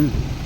음.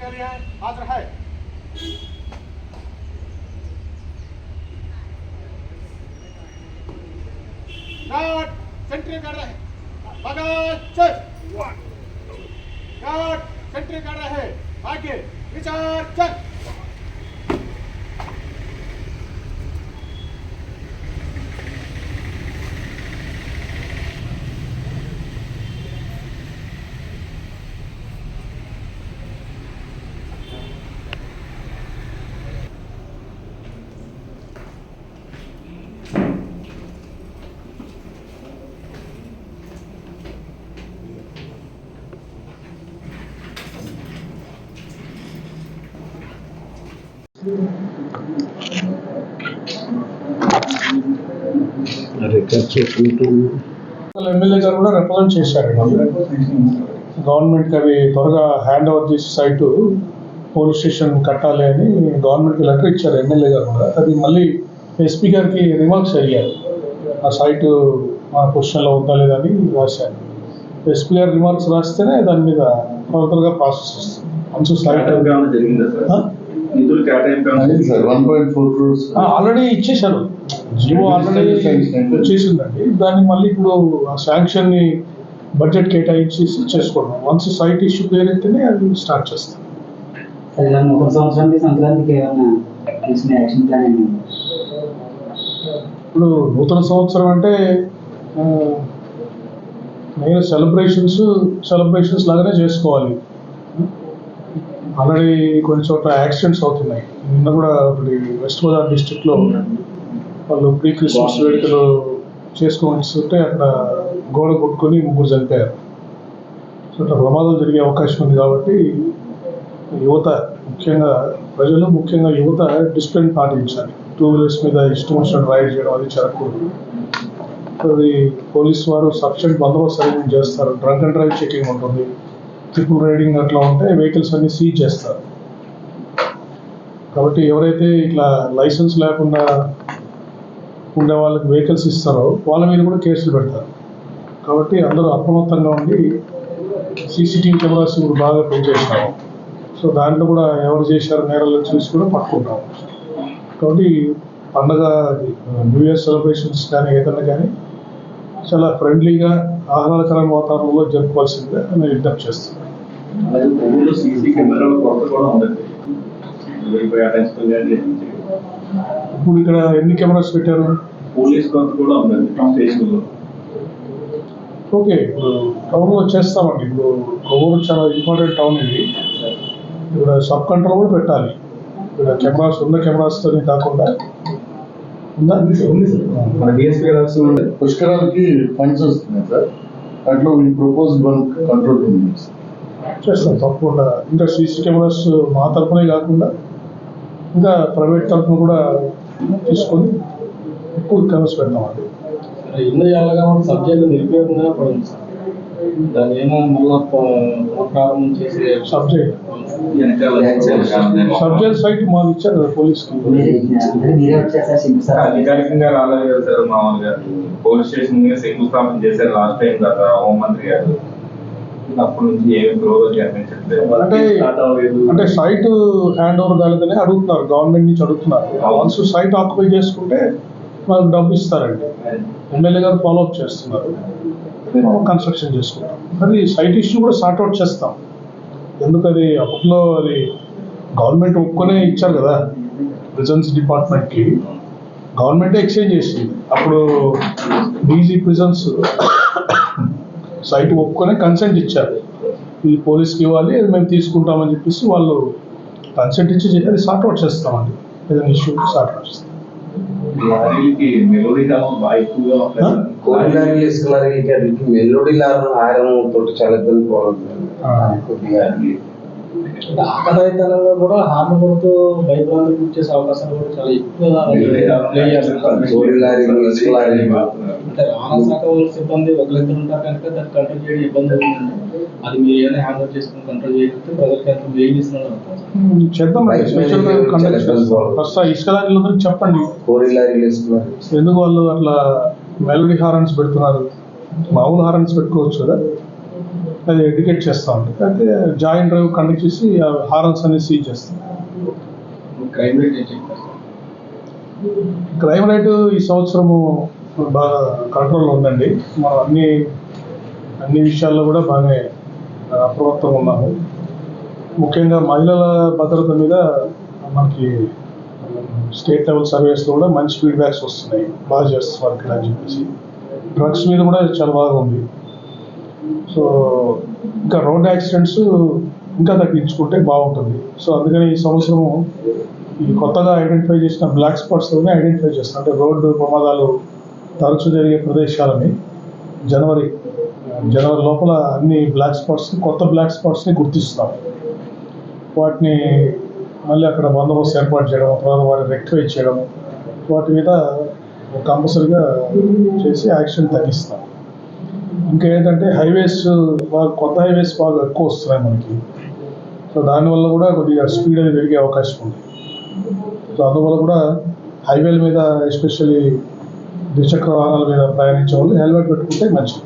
Guard निरीक्षण के लिए हाजिर है गार्ड सेंट्री कर रहे. हैं बगल चल. गार्ड सेंट्री कर रहे. हैं आगे. विचार चल. ఎమ్మెల్యే గారు కూడా రిప్రజెంట్ చేశారు. గవర్నమెంట్కి అవి త్వరగా హ్యాండ్ ఓవర్ చేసి సైటు పోలీస్ స్టేషన్ కట్టాలి అని గవర్నమెంట్కి లెటర్ ఇచ్చారు ఎమ్మెల్యే గారు కూడా. అది మళ్ళీ ఎస్పీ గారికి రిమార్క్స్ అయ్యారు ఆ సైటు మా పొజిషన్లో ఉందా లేదా అని రాశారు. ఎస్పీ గారు రిమార్క్స్ రాస్తేనే దాని మీద ఫర్దర్గా ప్రాసెస్ వస్తుంది. ఆల్రెడీ ఇచ్చేశారు. జియో ఆల్రెడీ వచ్చేసిందండి దాన్ని మళ్ళీ ఇప్పుడు ఆ శాంక్షన్ని బడ్జెట్ కేటాయించి చేసుకోవడం వన్స్ సైట్ ఇష్యూ క్లియర్ అయితేనే అది స్టార్ట్ చేస్తాం. సంవత్సరానికి సంక్రాంతికి ఏమైనా యాక్షన్ ప్లాన్? ఇప్పుడు నూతన సంవత్సరం అంటే మెయిన్ సెలబ్రేషన్స్ సెలబ్రేషన్స్ లాగానే చేసుకోవాలి. ఆల్రెడీ కొన్ని చోట్ల యాక్సిడెంట్స్ అవుతున్నాయి. నిన్న కూడా ఒకటి వెస్ట్ గోదావరి డిస్ట్రిక్ట్లో వాళ్ళు ప్రీ క్రిస్మస్ వేడుకలు చేసుకోవాల్సింటే అక్కడ గోడ కొట్టుకొని ముగ్గురు చనిపోయారు సో అట్లా ప్రమాదాలు జరిగే అవకాశం ఉంది కాబట్టి యువత ముఖ్యంగా ప్రజలు ముఖ్యంగా యువత డిసిప్లిన్ పాటించాలి. టూ వీలర్స్ మీద ఇష్టం వచ్చినట్టు రైడ్ చేయడం అది జరగకూడదు. అది పోలీస్ వారు సఫిషియెంట్ బందోబస్తు అరేంజ్ చేస్తారు. డ్రంక్ అండ్ డ్రైవ్ చెకింగ్ ఉంటుంది. ట్రిపుల్ రైడింగ్ అట్లా ఉంటే వెహికల్స్ అన్ని సీజ్ చేస్తారు. కాబట్టి ఎవరైతే ఇట్లా లైసెన్స్ లేకుండా ఉండే వాళ్ళకి వెహికల్స్ ఇస్తారో వాళ్ళ మీద కూడా కేసులు పెడతారు. కాబట్టి అందరూ అప్రమత్తంగా ఉండి సీసీటీవీ కెమెరాస్ ఇప్పుడు బాగా పెంచేసినాము సో దాంట్లో కూడా ఎవరు చేశారు నేరాలను చూసి కూడా పట్టుకుంటాం కాబట్టి పండగ న్యూ ఇయర్ సెలబ్రేషన్స్ కానీ ఏదైనా కానీ చాలా ఫ్రెండ్లీగా ఆహ్లాదకరమైన వాతావరణంలో జరుపుకోవాల్సిందిగా నేను విజ్ఞప్తి చేస్తున్నాను. కూడా ఇప్పుడు ఇక్కడ ఎన్ని కెమెరాస్ పెట్టారు? పోలీస్ కొరత కూడా ఉందండి స్టేషన్లో. ఓకే ఇప్పుడు టౌన్లో చేస్తామండి ఇప్పుడు కొవ్వూరు చాలా ఇంపార్టెంట్ టౌన్ ఇది. ఇక్కడ సబ్ కంట్రోల్ కూడా పెట్టాలి. ఇక్కడ కెమెరాస్ ఉన్న కెమెరాస్తో కాకుండా. ఉందా? మన డిఎస్పీ రాసి పుష్కరాలకి ఫండ్స్ వస్తున్నాయి సార్. దాంట్లో ఈ ప్రపోజ్ వన్ కంట్రోల్ రూమ్ చేస్తాం తప్పకుండా. ఇంకా సీసీ కెమెరాస్ మా తరపునే కాకుండా ఇంకా ప్రైవేట్ తరపున కూడా తీసుకొని ఎక్కువ కెమెరాస్ పెడతామండి. ఇల్లు ఎలాగా సబ్జెక్ట్ నిరుపయోగంగా పడింది సార్. దాని ఏమో మళ్ళా ప్రారంభం చేసి సబ్జెక్ట్ సబ్జెక్ట్ సైట్ మాకు ఇచ్చారు సింపుల్ అధికారికంగా రాలేదు కదా సార్ మామూలుగా. పోలీస్ స్టేషన్ మీద శంకుస్థాపన చేశారు లాస్ట్ టైం కదా హోంమంత్రి గారు. అప్పటి నుంచి ఏమి గ్రోత్ కనిపించట్లేదు. అంటే అంటే సైట్ హ్యాండ్ ఓవర్ కాలేదని అడుగుతున్నారు గవర్నమెంట్ నుంచి అడుగుతున్నారు. వన్స్ సైట్ ఆక్యుపై చేసుకుంటే మనకు డబ్బు ఇస్తారండి ఎమ్మెల్యే గారు ఫాలోఅప్ చేస్తున్నారు. మేము కన్స్ట్రక్షన్ చేసుకుంటాం. అది సైట్ ఇష్యూ కూడా సార్ట్ అవుట్ చేస్తాం. ఎందుకది అప్పట్లో అది గవర్నమెంట్ ఒప్పుకొనే ఇచ్చారు కదా ప్రిజన్స్ డిపార్ట్మెంట్కి గవర్నమెంటే ఎక్స్చేంజ్ చేసింది. అప్పుడు డీజీ ప్రిజన్స్ సైట్ ఒప్పుకొని కన్సెంట్ ఇచ్చారు. ఇది పోలీస్కి ఇవ్వాలి అది మేము తీసుకుంటామని చెప్పేసి వాళ్ళు కన్సెంట్ ఇచ్చి అది సార్ట్అవుట్ చేస్తామండి. ఏదైనా ఇష్యూ సార్ట్అవుట్ చేస్తాం. లారీలకి మెలోడీ కాలం బాగా ఎక్కువగా ఉంటాయి సార్. కోరినారి ఇసుకలారికి అడిగి మెల్లోడి లారీ ఆరం తోటి చాలా ఇబ్బంది పడుతుంది ఆ. కొద్దిగా. ఆకతాయితనంగా కూడా హార్న్ కొడుతూ భయభ్రాంతులు గురి చేసే అవకాశాలు కూడా చాలా ఎక్కువగా అంటే రవాణా శాఖ వాళ్ళ సిబ్బంది ఒకరిద్దరు ఉంటారు కనుక దాన్ని కంట్రోల్ చేయడం ఇబ్బంది అవుతుందండి. అది మీరు ఏదైనా హ్యాండ్ చేసుకుని కంట్రోల్ చేయగలిగితే ప్రజలకి ఎంత ఇస్తున్నారు అనుకోవచ్చు చేద్దాం ఫస్ట్ ఆ ఇసుక లారీలందరికీ చెప్పండి. కోడి లారీలు లారీ ఎందుకు వాళ్ళు అట్లా మెలోడీ హారన్స్ పెడుతున్నారు? మామూలు హారన్స్ పెట్టుకోవచ్చు కదా. అది ఎడ్యుకేట్ చేస్తా ఉంటాం అయితే జాయింట్ డ్రైవ్ కండక్ట్ చేసి హారన్స్ అనేది సీజ్ చేస్తాం. ఏం? క్రైమ్ రేటు ఈ సంవత్సరము బాగా కంట్రోల్లో ఉందండి. మనం అన్ని అన్ని విషయాల్లో కూడా బాగానే అప్రమత్తంగా ఉన్నాము. ముఖ్యంగా మహిళల భద్రత మీద మనకి స్టేట్ లెవెల్ సర్వేస్లో కూడా మంచి ఫీడ్బ్యాక్స్ వస్తున్నాయి బాగా చేస్తున్నారు ఇక్కడ అని చెప్పేసి. డ్రగ్స్ మీద కూడా చాలా బాగా ఉంది. సో ఇంకా రోడ్ యాక్సిడెంట్స్ ఇంకా తగ్గించుకుంటే బాగుంటుంది. సో అందుకని ఈ సంవత్సరము ఈ కొత్తగా ఐడెంటిఫై చేసిన బ్లాక్ స్పాట్స్లోనే ఐడెంటిఫై చేస్తాం అంటే రోడ్డు ప్రమాదాలు తరచూ జరిగే ప్రదేశాలని జనవరి జనవరి లోపల అన్ని బ్లాక్ స్పాట్స్ కొత్త బ్లాక్ స్పాట్స్ని గుర్తిస్తాం వాటిని మళ్ళీ అక్కడ బందోబస్తు ఏర్పాటు చేయడం తర్వాత వాటిని రెక్టిఫై చేయడం వాటి మీద కంపల్సరీగా చేసి యాక్షన్ తగ్గిస్తాం ఇంకా ఏంటంటే హైవేస్ బాగా కొత్త హైవేస్ బాగా ఎక్కువ వస్తున్నాయి మనకి. సో దానివల్ల కూడా కొద్దిగా స్పీడ్ అనేది పెరిగే అవకాశం ఉంది. సో అందువల్ల కూడా హైవేల మీద ఎస్పెషల్లీ ద్విచక్ర వాహనాల మీద ప్రయాణించే వాళ్ళు హెల్మెట్ పెట్టుకుంటే మంచిది.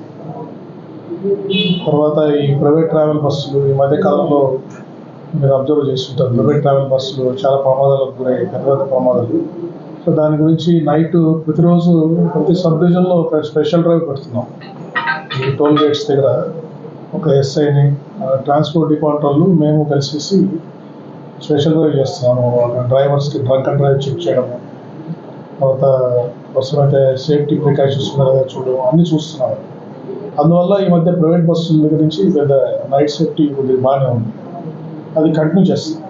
తర్వాత ఈ ప్రైవేట్ ట్రావెల్ బస్సులు ఈ మధ్య కాలంలో మీరు అబ్జర్వ్ చేస్తుంటారు. ప్రైవేట్ ట్రావెల్ బస్సులు చాలా ప్రమాదాలకు గురయ్యాయి. పెద్ద పెద్ద ప్రమాదాలు. సో దాని గురించి నైట్ ప్రతిరోజు ప్రతి సబ్ డివిజన్లో ఒక స్పెషల్ డ్రైవ్ పెడుతున్నాం. ఈ టోల్ గేట్స్ దగ్గర ఒక ఎస్ఐని ట్రాన్స్పోర్ట్ డిపార్ట్మెంట్ వాళ్ళు మేము కలిసేసి స్పెషల్ డ్రైవ్ చేస్తున్నాము. డ్రైవర్స్కి డ్రంక్ అండ్ డ్రైవ్ చెక్ చేయడము తర్వాత అవసరమైతే సేఫ్టీ ప్రికాషన్స్ ఉన్నాయో చూడడం. అన్నీ చూస్తున్నాము అందువల్ల ఈ మధ్య ప్రైవేట్ బస్సుల దగ్గర నుంచి పెద్ద నైట్ సేఫ్టీ కొద్దిగా బాగానే ఉంది. అది కంటిన్యూ చేస్తుంది.